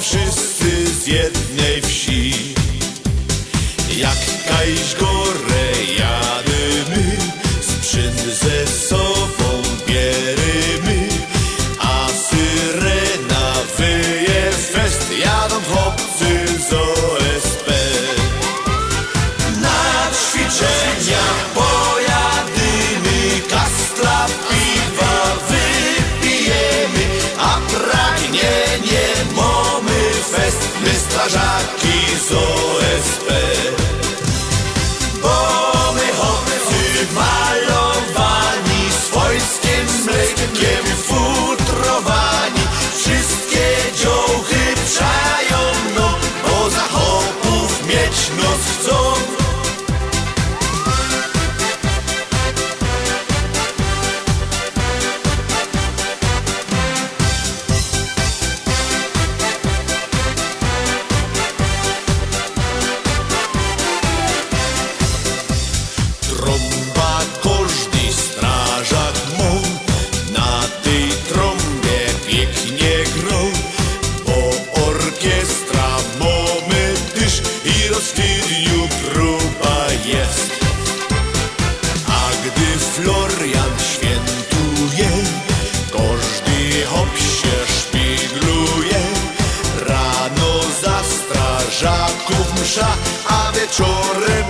wszyscy z jednej wsi. Jak kajś gore Já Rozkidniu gruba jest. A gdy Florian świętuje Każdy hop się szpigluje. Rano za strażaków msza A wieczorem